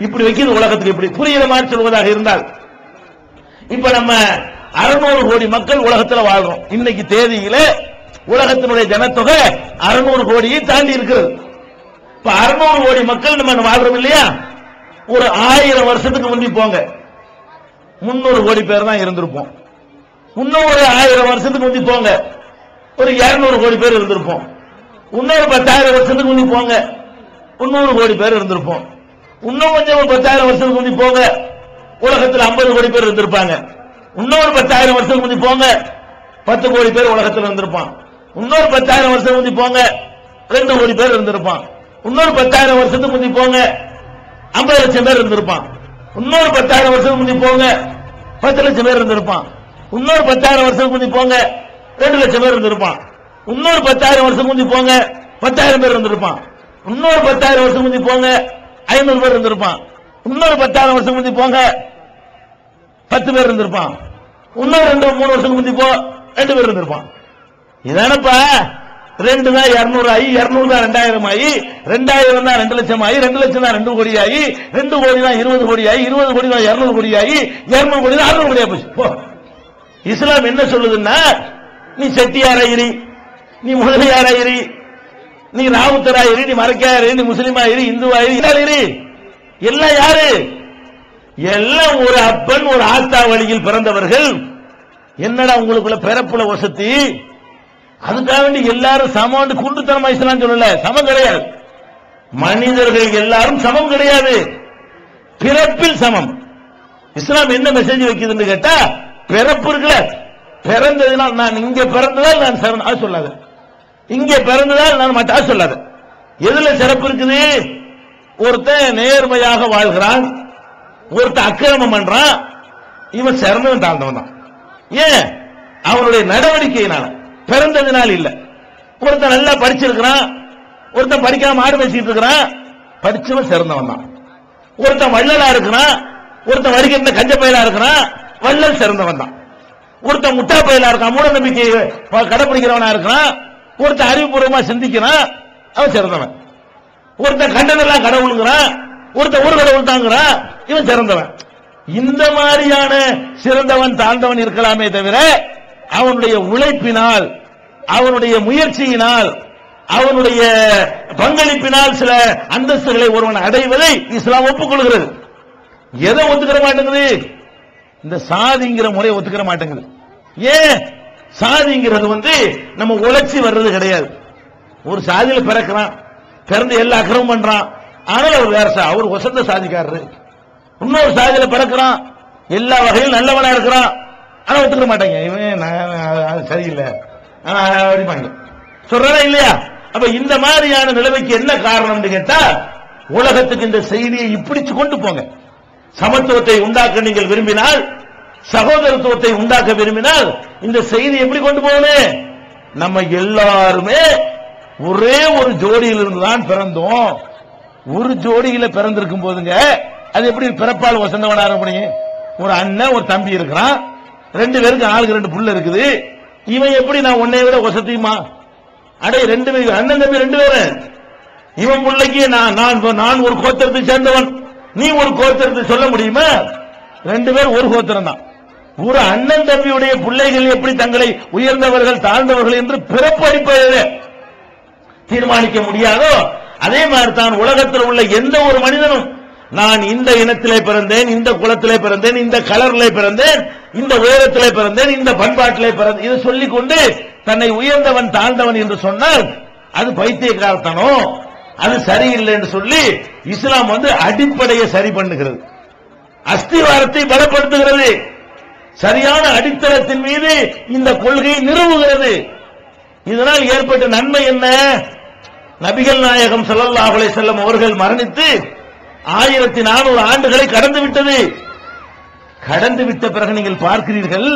இப்படி வைக்கிறது உலகத்துக்கு இப்படி புரியுற மாதிரி சொல்வதாக இருந்தால் இப்ப நம்ம அறுநூறு கோடி மக்கள் உலகத்தில் வாழ்றோம். இன்னைக்கு தேதியில உலகத்தினுடைய ஜனத்தொகை அறுநூறு கோடியை தாண்டி இருக்கிறது. இப்ப அறுநூறு கோடி மக்கள் நம்ம வாழ்றோம் இல்லையா? ஒரு ஆயிரம் வருஷத்துக்கு முந்தி போங்க. முன்னூறு கோடி பேர் தான் இருந்திருப்போம். இன்னும் ஒரு ஆயிரம் வருஷத்துக்கு முந்தி போங்க. ஒரு இருநூறு கோடி பேர் இருந்திருப்போம். இன்னொரு பத்தாயிரம் வருஷத்துக்கு முந்தி போங்க. முன்னூறு கோடி பேர் இருந்திருப்போம். இன்னும் கொஞ்சம் பத்தாயிரம் வருஷத்துக்கு முந்தி போங்க. உலகத்தில் ஐம்பது கோடி பேர் இருந்திருப்பாங்க. இன்னொரு பத்தாயிரம் வருஷத்துக்கு முந்தி போங்க. பத்து கோடி பேர் உலகத்தில் இருந்திருப்பான். இன்னொரு பத்தாயிரம் வருஷத்துக்கு முந்தி போங்க. ரெண்டு கோடி பேர் இருந்திருப்பான். இன்னொரு பத்தாயிரம் வருஷத்துக்கு முந்தி போங்க. ஐம்பது லட்சம் பேர் இருந்திருப்பான். இன்னொரு பத்தாயிரம் வருஷத்துக்கு முந்தி போங்க. பத்து லட்சம் பேர் இருந்திருப்பான். இன்னொரு பத்தாயிரம் வருஷத்துக்கு முந்தி போங்க. ரெண்டு லட்சம் பேர் இருந்திருப்பான். இன்னொரு பத்தாயிரம் வருஷத்துக்கு முந்தி போங்க. பத்தாயிரம் பேர் இருந்திருப்பான். இன்னொரு பத்தாயிரம் வருஷத்துக்கு முந்தி போங்க. ஐநூறு பேர் இருந்திருப்பான். இன்னொரு பத்தாயிரம் வருஷத்துக்கு முந்தி போங்க. பத்து பேர் இருந்திருப்பான். இன்னொரு ரெண்டு மூணு வருஷத்துக்கு முந்தி போ. ரெண்டு பேர் இருந்திருப்பான். இதானப்பா. ரெண்டு தான் இருநூறு ஆகி இருநூறு தான் ரெண்டாயிரம் ஆகி ரெண்டாயிரம் தான் ரெண்டு லட்சம் ஆகி ரெண்டு லட்சம் தான் ரெண்டு கோடி ஆகி ரெண்டு கோடி தான் இருபது கோடி ஆகி இருபது கோடி தான் இருநூறு கோடி ஆகி இருநூறு கோடி தான் அறுநூறு கோடி போச்சு. போ. இஸ்லாம் என்ன சொல்லுதுன்னா நீ செட்டியாராயிரி நீ முதலியாராயிரி நீ ராவுத்தராயிரி நீ மரக்காயிரி நீ முஸ்லீமா இரு இந்துவா இரு எல்லாம் யாரு? எல்லாம் ஒரு அப்பன் ஒரு ஆத்தா வழியில் பிறந்தவர்கள். என்னடா உங்களுக்குள்ள பிறப்புல வசதி? அதுக்காக வேண்டி எல்லாரும் சமம் குண்டுத்தனமா இஸ்லாம் சொல்லல. சமம் கிடையாது. மனிதர்கள் எல்லாரும் சமம் கிடையாது. பிறப்பில் சமம். இஸ்லாம் என்ன மெசேஜ் வைக்குதுன்னு கேட்டா பிறப்பு இருக்குல்ல. பிறந்ததுனால் நான் இங்க பிறந்ததால் நான் சரண் அது சொல்லாத. இங்க பிறந்ததால் நான் மட்டா சொல்லாத. எதுல சிறப்பு இருக்குது ஒருத்தன் நேர்மையாக வாழ்கிறான் ஒருத்தன் அக்கிரமம் பண்றான் இவன் சிறந்தவன் தாழ்ந்தவன் தான். ஏன்? அவனுடைய நடவடிக்கையினால. பிறந்ததினால் இல்ல. ஒருத்தன் நல்லா படிச்சிருக்கிறான் ஒருத்தன் படிக்காம ஆடு பேசிட்டு இருக்கிறான் படிச்சவன் சிறந்தவன் தான். ஒருத்தன் வள்ளலா இருக்கிறான் ஒருத்தன் வடிக்கிற கஞ்ச பயலா இருக்கிறான் வள்ளல் சிறந்தவன் தான். ஒருத்தன் முட்டா பயலா இருக்கான் மூட நம்பிக்கை கடைபிடிக்கிறவனா இருக்கிறான் ஒருத்தர் அறிவுபூர்வமா சிந்திக்கிறான் அவன் சிறந்தவன். ஒருத்தன் கண்டதெல்லாம் கடவுளுங்கிறான் ஒருத்தன் ஒரு கடவுள் தாங்கிறான் இவன் சிறந்தவன். இந்த மாதிரியான சிறந்தவன் தாழ்ந்தவன் இருக்கலாமே தவிர அவனுடைய உழைப்பினால் அவனுடைய முயற்சியினால் அவனுடைய பங்களிப்பினால் சில அந்தஸ்துகளை ஒருவன் அடைவதை இஸ்லாம் ஒப்புக்கொள்கிறது. எதை ஒத்துக்கிற மாட்டேங்குது? இந்த சாதிங்கிற முறையை ஒத்துக்கிற மாட்டேங்குது. ஏன்? சாதிங்கிறது வந்து நம்ம உழைச்சி வர்றது கிடையாது. ஒரு சாதியில பிறக்கிறான் பிறந்து எல்லா அக்கிரமும் பண்றான். ஆனால் அவர் வேற சா- அவர் வசந்த சாதிக்காரரு. இன்னொரு சாதியில பிறக்கிறான் எல்லா வகையிலும் நல்லவனா இருக்கிறான். ஆனா ஒத்துக்க மாட்டாங்க. இவன் நான் சரியில்லை. அப்படிப்பாங்க சொல்றதா இல்லையா? அப்ப இந்த மாதிரியான நிலைமைக்கு என்ன காரணம்னு கேட்டா உலகத்துக்கு இந்த செய்தியை இப்படிச்சு கொண்டு போங்க. சமத்துவத்தை உண்டாக்க நீங்கள் விரும்பினால் சகோதரத்துவத்தை உண்டாக்க விரும்பினால் இந்த செய்தி எப்படி கொண்டு போகணும்? நம்ம எல்லாருமே ஒரே ஒரு ஜோடியில் இருந்துதான் பிறந்தோம். ஒரு ஜோடியில பிறந்திருக்கும் போதுங்க அது எப்படி பிறப்பால் வசந்தவனா இருக்க முடியும்? ஒரு அண்ணன் ஒரு தம்பி இருக்கிறான். ரெண்டு பேருக்கு ஆளுக்கு ரெண்டு புள்ள இருக்குது. இவன் எப்படி நான் உன்னை விட வசதியுமா? அடே ரெண்டு பேரும் அண்ணன் தம்பி ரெண்டு பேரும் இவன் பிள்ளைக்கு நான் நான் நான் ஒரு கோத்திரத்தை சேர்ந்தவன். நீ ஒரு கோத்திரத்தை சொல்ல முடியுமா? ரெண்டு பேரும் ஒரு கோத்திரம் தான் ஒரு அண்ணன் தம்பியுடைய பிள்ளைகள் எப்படி தங்களை உயர்ந்தவர்கள் தாழ்ந்தவர்கள் என்று பிறப்பு அடிப்படையில் தீர்மானிக்க முடியாதோ அதே மாதிரி தான் உலகத்தில் உள்ள எந்த ஒரு மனிதனும் நான் இந்த இனத்திலே பிறந்தேன் இந்த குலத்திலே பிறந்தேன் இந்த கலர்ல பிறந்தேன் இந்த உயரத்திலே பிறந்தேன் இந்த பண்பாட்டிலே பிறந்தேன். இது சொல்லிக் கொண்டு தன்னை உயர்ந்தவன் தாழ்ந்தவன் என்று சொன்னால் அது பைத்தியக்காரத்தனம் அது சரியில்லை என்று சொல்லி இஸ்லாம் வந்து அடிப்படையை சரி பண்ணுகிறது. அஸ்திவாரத்தை பலப்படுத்துகிறது. சரியான அடித்தளத்தின் மீது இந்த கொள்கை நிறுவுகிறது. இதனால் ஏற்பட்ட நன்மை என்ன? நபிகள் நாயகம் சல்லல்லாஹலை அலைஹி அவர்கள் மரணித்து ஆயிரத்தி நானூறு ஆண்டுகளை கடந்து விட்டது. கடந்து விட்ட பிறகு நீங்கள் பார்க்கிறீர்கள்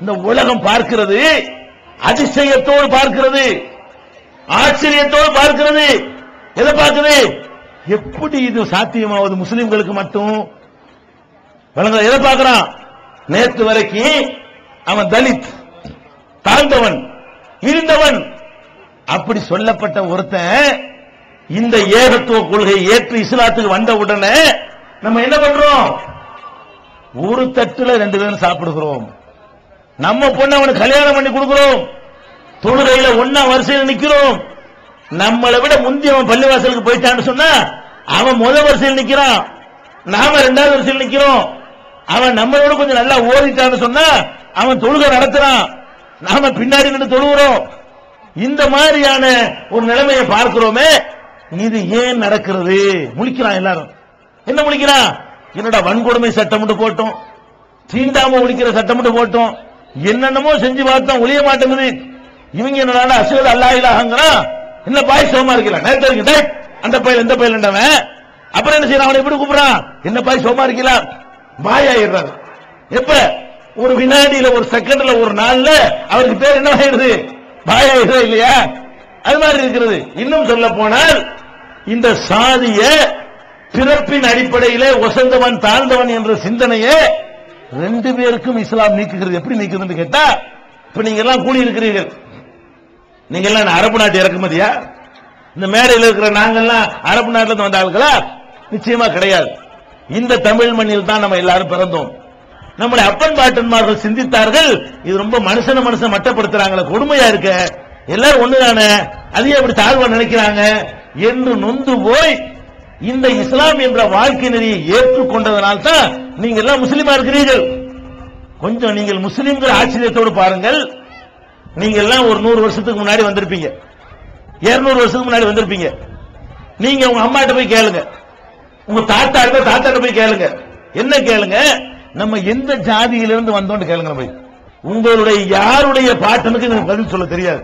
இந்த உலகம் பார்க்கிறது அதிசயத்தோடு பார்க்கிறது ஆச்சரியத்தோடு பார்க்கிறது. எதை பார்க்குது? எப்படி இது சாத்தியமாவது முஸ்லிம்களுக்கு மட்டும்? விளங்க எதை பார்க்கிறான்? நேற்று வரைக்கும் அவன் தலித் தாழ்ந்தவன் இருந்தவன். அப்படி சொல்லப்பட்ட ஒருத்தன் இந்த ஏகத்துவ கொள்கையை ஏற்று இஸ்லாத்துக்கு வந்த உடனே நம்ம என்ன பண்றோம்? ஒரு தட்டுல ரெண்டு பேரும் சாப்பிடுகிறோம். நம்ம பொண்ணு அவனுக்கு கல்யாணம் பண்ணி கொடுக்கிறோம். தொழுகையில ஒன்னா வரிசையில் நிக்கிறோம். நம்மளை விட முந்தி அவன் பள்ளிவாசலுக்கு போயிட்டான்னு சொன்னா அவன் முத வரிசையில் நிக்கிறான். நாம ரெண்டாவது வரிசையில் நிக்கிறோம். அவன் நம்மளோட கொஞ்சம் நல்லா ஓடிட்டான்னு சொன்னா அவன் தொழுக நடத்துறான். நாம பின்னாடி நின்று தொழுகிறோம். இந்த மாதிரியான ஒரு நிலைமையை பார்க்கிறோமே இது ஏன் நடக்கிறது? முழிக்கிறான் எல்லாரும். என்ன முழிக்கிறான்? என்னடா வன்கொடுமை சட்டம் மட்டும் போட்டோம்? தீண்டாம ஒழிக்கிற சட்டம் மட்டும் போட்டோம்? என்னென்னமோ செஞ்சு பார்த்தோம் ஒழிய மாட்டேங்குது. இவங்க என்னடா அசுவது அல்லா என்ன பாய் சோமா இருக்கலாம் நேரத்தில் இருக்கு அந்த பயில் இந்த பையல் அப்புறம் என்ன செய்யறான்? அவனை எப்படி கூப்பிடுறான்? என்ன பாய் சோமா இருக்கலாம் மாயாயிடுறாங்க எப்ப? ஒரு வினாடியில ஒரு செகண்ட்ல ஒரு நாள்ல அவருக்கு பேர் என்ன ஆயிடுது? பாய் இல்லையா? அது மாதிரி இருக்கிறது. இன்னும் சொல்ல போனால் இந்த சாதிய பிறப்பின் அடிப்படையிலே ஒசந்தவன் தாழ்ந்தவன் என்ற சிந்தனையே ரெண்டு பேருக்கும் இஸ்லாம் நீக்குகிறது. எப்படி நீக்குதுன்னு கேட்டா இப்ப நீங்க எல்லாம் கூலி இருக்கிறீர்கள் நீங்க எல்லாம் அரபு நாட்டு இறக்குமதியா? இந்த மேடையில் இருக்கிற நாங்கெல்லாம் அரபு நாட்டில் வந்த ஆளுகளா? நிச்சயமா கிடையாது. இந்த தமிழ் மண்ணில் தான் நம்ம எல்லாரும் பிறந்தோம். நம்முடைய அப்பன் பாட்டன்மார்கள் சிந்தித்தார்கள். இது ரொம்ப மனுஷன மனுஷன் மட்டப்படுத்துறாங்களே. கொடுமையா இருக்க? எல்லாரும் ஒண்ணுதானே? அதையும் அப்படி தாழ்வா நினைக்கிறாங்க என்று நொந்து போய் இந்த இஸ்லாம் என்ற வாழ்க்கை நெறியை ஏற்றுக்கொண்டதனால் தான் நீங்க எல்லாம் முஸ்லீமா இருக்கிறீர்கள். கொஞ்சம் நீங்கள் முஸ்லீம்கள் ஆச்சரியத்தோடு பாருங்கள். நீங்க எல்லாம் ஒரு நூறு வருஷத்துக்கு முன்னாடி வந்திருப்பீங்க. இருநூறு வருஷத்துக்கு முன்னாடி வந்திருப்பீங்க. நீங்க உங்க அம்மாட்ட போய் கேளுங்க. உங்க தாத்தா இருந்தா தாத்தா போய் கேளுங்க. என்ன கேளுங்க? நம்ம எந்த ஜாதியிலிருந்து வந்தோம்னு கேளுங்க போய் உங்களுடைய யாருடைய பாட்டனுக்கு எனக்கு பதில் சொல்ல தெரியாது.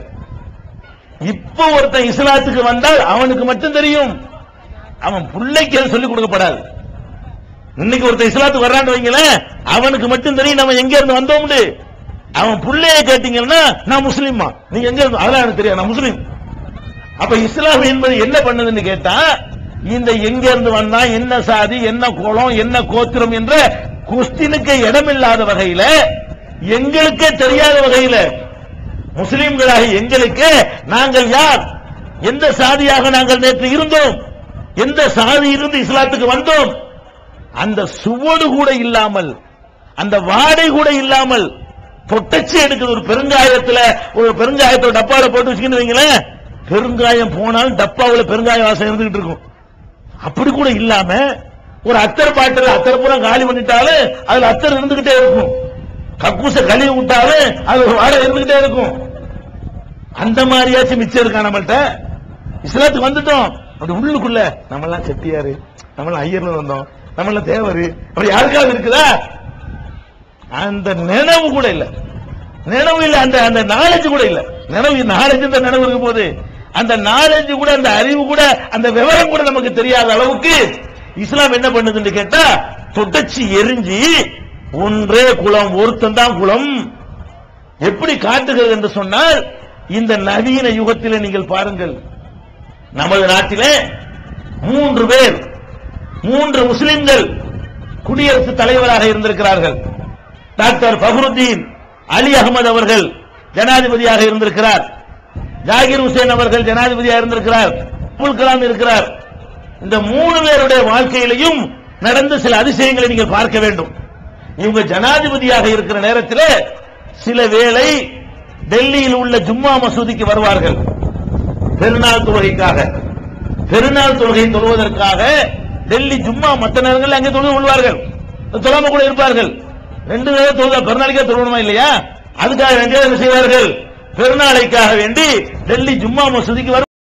இப்ப ஒருத்தன் இஸ்லாத்துக்கு வந்தால் அவனுக்கு மட்டும் தெரியும். அவன் பிள்ளைக்கு அது சொல்லிக் கொடுக்கப்படாது. இன்னைக்கு ஒருத்தன் இஸ்லாத்துக்கு வர்றான்னு வைங்களேன் அவனுக்கு மட்டும் தெரியும் நம்ம எங்க இருந்து வந்தோம்னு. அவன் புள்ளைய கேட்டீங்கன்னா நான் முஸ்லீமா நீங்க எங்க இருந்து அதெல்லாம் எனக்கு தெரியாது நான் முஸ்லீம். அப்ப இஸ்லாம் என்பது என்ன பண்ணுதுன்னு கேட்டா இந்த எங்க இருந்து வந்தா என்ன சாதி என்ன குளம் என்ன கோத்திரம் என்ற குஸ்தினுக்கு இடமில்லாத வகையில எங்களுக்கே தெரியாத வகையில முஸ்லிம்களாக எங்களுக்கு நாங்கள் யார்? எந்த சாதியாக நாங்கள் நேற்று இருந்தோம்? எந்த சாதியிலிருந்து இஸ்லாத்துக்கு வந்தோம்? அந்த சுவடு கூட இல்லாமல் அந்த வாடை கூட இல்லாமல் பொட்டச்சு எடுக்குது ஒரு பெருங்காயத்துல ஒரு பெருங்காயத்தோட டப்பாவில் போட்டு வச்சுக்கிட்டு வைங்களேன். பெருங்காயம் போனாலும் டப்பாவுல பெருங்காய வாசம் இருந்துகிட்டு இருக்கும். அப்படி கூட இல்லாம ஒரு அத்தர் பாட்டில் அத்தர் பூரா காலி பண்ணிட்டாலும் அதுல அத்தர் இருந்துகிட்டே இருக்கும். கக்கூச கழுவி விட்டாலும் அது ஒரு வாழை இருந்துகிட்டே இருக்கும். அந்த மாதிரியாச்சும் மிச்சம் இருக்கா நம்மள்கிட்ட இஸ்லாத்துக்கு வந்துட்டோம். அப்படி உள்ளுக்குள்ள நம்மெல்லாம் செட்டியாரு நம்மளாம் ஐயர்ல வந்தோம் நம்மளாம் தேவரு அப்படி யாருக்காவது இருக்குதா? அந்த நினைவு கூட இல்ல. நினைவு இல்ல அந்த அந்த நாலேஜ் கூட இல்ல. நினைவு நாலேஜ் இந்த நினைவு இருக்கும் போது அந்த நாலேஜ் கூட அந்த அறிவு கூட அந்த விவரம் கூட நமக்கு தெரியாத அளவுக்கு இஸ்லாம் என்ன பண்ணுதுன்னு கேட்டா தொடச்சி எரிஞ்சு ஒன்றே குலம் ஒருத்தன் தான் குலம். எப்படி காட்டுகிறது என்று சொன்னால் இந்த நவீன யுகத்திலே நீங்கள் பாருங்கள். நமது நாட்டிலே மூன்று பேர் மூன்று முஸ்லிம்கள் குடியரசு தலைவராக இருந்திருக்கிறார்கள். டாக்டர் ஃபஹருத்தீன் அலி அகமது அவர்கள் ஜனாதிபதியாக இருந்திருக்கிறார். ஜாகிர் ஹுசேன் அவர்கள் ஜனாதிபதியாக இருந்திருக்கிறார் அப்துல் கலாம் இருக்கிறார். இந்த மூணு பேருடைய வாழ்க்கையிலையும் நடந்த சில அதிசயங்களை நீங்கள் பார்க்க வேண்டும். இவங்க ஜனாதிபதியாக இருக்கிற நேரத்தில் சில வேளை டெல்லியில் உள்ள ஜும்மா மசூதிக்கு வருவார்கள். பெருநாள் தொழுகைக்காக. பெருநாள் தொழுகை தொழுவதற்காக டெல்லி ஜும்மா மற்ற நேரங்களில் அங்கே தொழுது கொள்வார்கள். தொழாம கூட இருப்பார்கள். ரெண்டு நேரம் தொழுதா பெருநாளைக்கே தொழணுமா இல்லையா? அதுக்காக ரெண்டு என்ன செய்வார்கள். பெருநாளைக்காக வேண்டி டெல்லி ஜும்மா மசூதிக்கு வரும்.